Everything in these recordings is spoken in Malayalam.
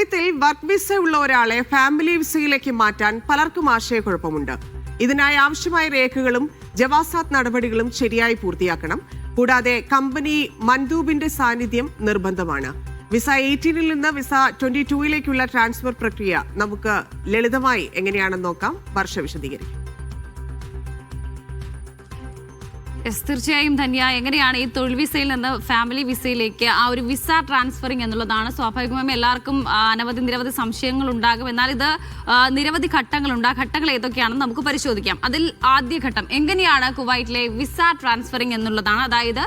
കുവൈത്തിൽ വർക്ക് വിസ ഉള്ള ഒരാളെ ഫാമിലി വിസയിലേക്ക് മാറ്റാൻ പലർക്കും ആശയക്കുഴപ്പമുണ്ട്. ഇതിനായി ആവശ്യമായ രേഖകളും ജവാസാത്ത് നടപടികളും ശരിയായി പൂർത്തിയാക്കണം. കൂടാതെ കമ്പനി മൻദൂബിന്റെ സാന്നിധ്യം നിർബന്ധമാണ്. വിസ എയ്റ്റീനിൽ നിന്ന് വിസ ട്വന്റി ടൂയിലേക്കുള്ള ട്രാൻസ്ഫർ പ്രക്രിയ നമുക്ക് ലളിതമായി എങ്ങനെയാണെന്ന് നോക്കാം. വർഷ വിശദീകരിക്കും. യെസ് തീർച്ചയായും ധന്യ. എങ്ങനെയാണ് ഈ തൊഴിൽ വിസയിൽ നിന്ന് ഫാമിലി വിസയിലേക്ക് ആ ഒരു വിസ ട്രാൻസ്ഫറിങ് എന്നുള്ളതാണ്? സ്വാഭാവികമായും എല്ലാവർക്കും അനവധി നിരവധി സംശയങ്ങൾ ഉണ്ടാകും എന്നാൽ ഇത് നിരവധി ഘട്ടങ്ങളുണ്ട്. ആ ഘട്ടങ്ങൾ ഏതൊക്കെയാണെന്ന് നമുക്ക് പരിശോധിക്കാം. അതിൽ ആദ്യ ഘട്ടം എങ്ങനെയാണ് കുവൈറ്റിലെ വിസ ട്രാൻസ്ഫറിങ് എന്നുള്ളതാണ്. അതായത്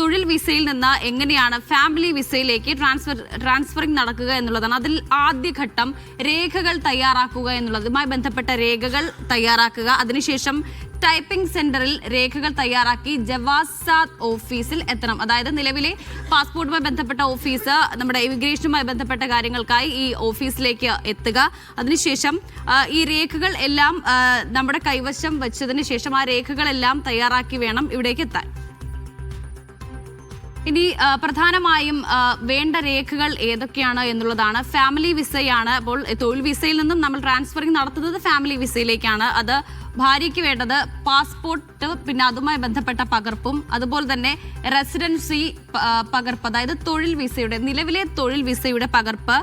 തൊഴിൽ വിസയിൽ നിന്ന് എങ്ങനെയാണ് ഫാമിലി വിസയിലേക്ക് ട്രാൻസ്ഫർ ട്രാൻസ്ഫറിങ് നടക്കുക എന്നുള്ളതാണ്. അതിൽ ആദ്യ ഘട്ടം രേഖകൾ തയ്യാറാക്കുക എന്നുള്ളതുമായി ബന്ധപ്പെട്ട രേഖകൾ തയ്യാറാക്കുക. അതിനുശേഷം ടൈപ്പിംഗ് സെന്ററിൽ രേഖകൾ തയ്യാറാക്കി ജവാസാദ് ഓഫീസിൽ എത്തണം. അതായത് നിലവിലെ പാസ്പോർട്ടുമായി ബന്ധപ്പെട്ട ഓഫീസ് നമ്മുടെ ഇമിഗ്രേഷനുമായി ബന്ധപ്പെട്ട കാര്യങ്ങൾക്കായി ഈ ഓഫീസിലേക്ക് എത്തുക. അതിനുശേഷം ഈ രേഖകൾ എല്ലാം നമ്മുടെ കൈവശം വെച്ചതിന് ശേഷം ആ രേഖകളെല്ലാം തയ്യാറാക്കി വേണം ഇവിടേക്ക് എത്താൻ. ഇനി പ്രധാനമായും വേണ്ട രേഖകൾ ഏതൊക്കെയാണ് എന്നുള്ളതാണ്. ഫാമിലി വിസയാണ്. അപ്പോൾ തൊഴിൽ വിസയിൽ നിന്നും നമ്മൾ ട്രാൻസ്ഫറിങ് നടത്തുന്നത് ഫാമിലി വിസയിലേക്കാണ്. അത് ഭാര്യയ്ക്ക് വേണ്ടത് പാസ്പോർട്ട് പിന്നെ അതുമായി ബന്ധപ്പെട്ട പകർപ്പും അതുപോലെ തന്നെ റെസിഡൻസി പകർപ്പ് അതായത് തൊഴിൽ വിസയുടെ നിലവിലെ തൊഴിൽ വിസയുടെ പകർപ്പ്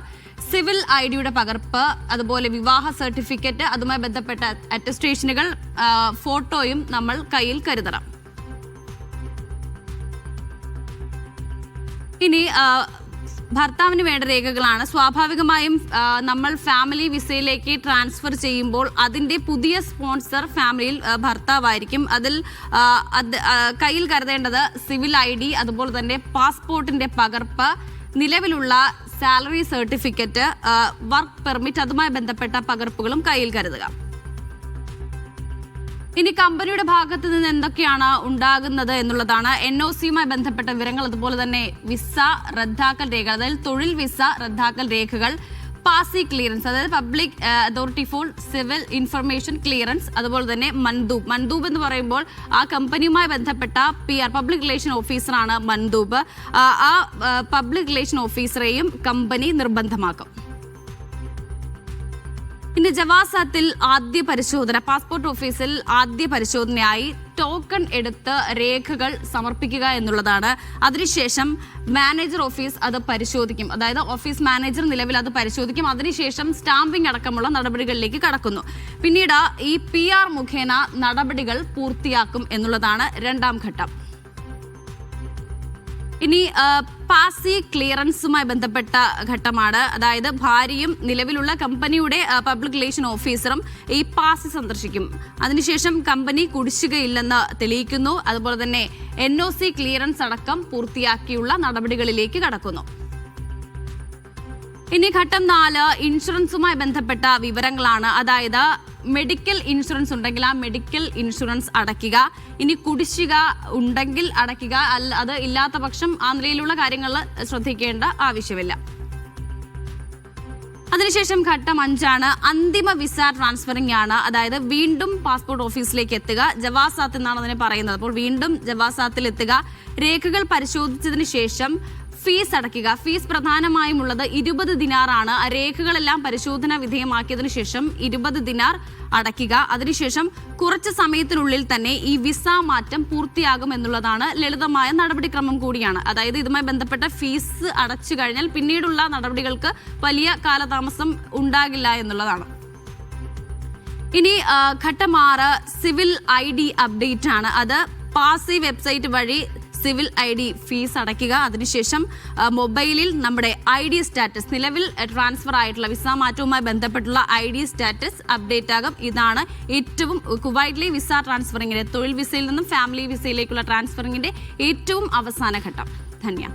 സിവിൽ ഐ ഡിയുടെ പകർപ്പ് അതുപോലെ വിവാഹ സർട്ടിഫിക്കറ്റ് അതുമായി ബന്ധപ്പെട്ട അറ്റസ്റ്റേഷനുകൾ ഫോട്ടോയും നമ്മൾ കയ്യിൽ കരുതണം. ഇനി ഭർത്താവിന് വേണ്ട രേഖകളാണ്. സ്വാഭാവികമായും നമ്മൾ ഫാമിലി വിസയിലേക്ക് ട്രാൻസ്ഫർ ചെയ്യുമ്പോൾ അതിന്റെ പുതിയ സ്പോൺസർ ഫാമിലിയിൽ ഭർത്താവായിരിക്കും. അതിൽ അത് കയ്യിൽ കരുതേണ്ടത് സിവിൽ ഐ ഡി അതുപോലെ തന്നെ പാസ്പോർട്ടിന്റെ പകർപ്പ് നിലവിലുള്ള സാലറി സർട്ടിഫിക്കറ്റ് വർക്ക് പെർമിറ്റ് അതുമായി ബന്ധപ്പെട്ട പകർപ്പുകളും കയ്യിൽ കരുതുക. ഇനി കമ്പനിയുടെ ഭാഗത്ത് നിന്ന് എന്തൊക്കെയാണ് ഉണ്ടാകുന്നത് എന്നുള്ളതാണ് എൻ ഒ സിയുമായി ബന്ധപ്പെട്ട വിവരങ്ങൾ. അതുപോലെ തന്നെ വിസ റദ്ദാക്കൽ രേഖകൾ അതായത് തൊഴിൽ വിസ റദ്ദാക്കൽ രേഖകൾ പാസി ക്ലിയറൻസ് അതായത് public authority for civil information clearance അതുപോലെ തന്നെ മൻദൂബ് മൻദൂബ് എന്ന് പറയുമ്പോൾ ആ കമ്പനിയുമായി ബന്ധപ്പെട്ട പി ആർ പബ്ലിക് റിലേഷൻ ഓഫീസറാണ് മൻദൂബ് ആ, ആ പബ്ലിക് റിലേഷൻ ഓഫീസറെയും കമ്പനി നിർബന്ധമാക്കും. ഇനി ജവാസാത്തിൽ ആദ്യ പരിശോധന പാസ്പോർട്ട് ഓഫീസിൽ ആദ്യ പരിശോധനയായി ടോക്കൺ എടുത്ത് രേഖകൾ സമർപ്പിക്കുക എന്നുള്ളതാണ്. അതിനുശേഷം മാനേജർ ഓഫീസ് അത് പരിശോധിക്കും. അതായത് ഓഫീസ് മാനേജർ നിലവിൽ അത് പരിശോധിക്കും. അതിനുശേഷം സ്റ്റാമ്പിംഗ് അടക്കമുള്ള നടപടികളിലേക്ക് കടക്കുന്നു. പിന്നീട് ഈ പി മുഖേന നടപടികൾ പൂർത്തിയാക്കും എന്നുള്ളതാണ് രണ്ടാം ഘട്ടം. ഇനി പാസി ക്ലിയറൻസുമായി ബന്ധപ്പെട്ട ഘട്ടമാണ്. അതായത് ഭാര്യയും നിലവിലുള്ള കമ്പനിയുടെ പബ്ലിക് റിലേഷൻ ഓഫീസറും ഈ പാസി സന്ദർശിക്കും. അതിനുശേഷം കമ്പനി കുടിശ്ശികയില്ലെന്ന് തെളിയിക്കുന്നു. അതുപോലെ തന്നെ എൻ ക്ലിയറൻസ് അടക്കം പൂർത്തിയാക്കിയുള്ള നടപടികളിലേക്ക് കടക്കുന്നു. ഇനി ഘട്ടം നാല് ഇൻഷുറൻസുമായി ബന്ധപ്പെട്ട വിവരങ്ങളാണ്. അതായത് മെഡിക്കൽ ഇൻഷുറൻസ് ഉണ്ടെങ്കിൽ ആ മെഡിക്കൽ ഇൻഷുറൻസ് അടയ്ക്കുക. ഇനി കുടിശ്ശിക ഉണ്ടെങ്കിൽ അടയ്ക്കുക. അല്ല അത് ഇല്ലാത്ത പക്ഷം ആ നിലയിലുള്ള കാര്യങ്ങൾ ശ്രദ്ധിക്കേണ്ട ആവശ്യമില്ല. അതിനുശേഷം ഘട്ടം അഞ്ചാണ്. അന്തിമ വിസ ട്രാൻസ്ഫറിംഗ് ആണ്. അതായത് വീണ്ടും പാസ്പോർട്ട് ഓഫീസിലേക്ക് എത്തുക. ജവാസാത്ത് എന്നാണ് അതിനെ പറയുന്നത്. അപ്പോൾ വീണ്ടും ജവാസാത്തിൽ എത്തുക. രേഖകൾ പരിശോധിച്ചതിന് ശേഷം ഫീസ് അടയ്ക്കുക. ഫീസ് പ്രധാനമായും ഉള്ളത് ഇരുപത് ദിനാറാണ്. രേഖകളെല്ലാം പരിശോധന വിധേയമാക്കിയതിനു ശേഷം ഇരുപത് ദിനാർ അടയ്ക്കുക. അതിനുശേഷം കുറച്ച് സമയത്തിനുള്ളിൽ തന്നെ ഈ വിസ മാറ്റം പൂർത്തിയാകും എന്നുള്ളതാണ് ലളിതമായ നടപടിക്രമം കൂടിയാണ്. അതായത് ഇതുമായി ബന്ധപ്പെട്ട ഫീസ് അടച്ചു കഴിഞ്ഞാൽ പിന്നീടുള്ള നടപടികൾക്ക് വലിയ കാലതാമസം ഉണ്ടാകില്ല എന്നുള്ളതാണ്. ഇനി ഘട്ടമാറ് സിവിൽ ഐ ഡി അപ്ഡേറ്റ് ആണ് അത് പാസി വെബ്സൈറ്റ് വഴി സിവിൽ ഐ ഡി ഫീസ് അടയ്ക്കുക. അതിനുശേഷം മൊബൈലിൽ നമ്മുടെ ഐ ഡി സ്റ്റാറ്റസ് നിലവിൽ ട്രാൻസ്ഫർ ആയിട്ടുള്ള വിസ മാറ്റവുമായി ബന്ധപ്പെട്ടുള്ള ഐ ഡി സ്റ്റാറ്റസ് അപ്ഡേറ്റ് ആകും. ഇതാണ് ഏറ്റവും കുവൈറ്റിലെ വിസ ട്രാൻസ്ഫറിങ്ങിന്റെ തൊഴിൽ വിസയിൽ നിന്നും ഫാമിലി വിസയിലേക്കുള്ള ട്രാൻസ്ഫറിങ്ങിന്റെ ഏറ്റവും അവസാന ഘട്ടം. ധന്യ.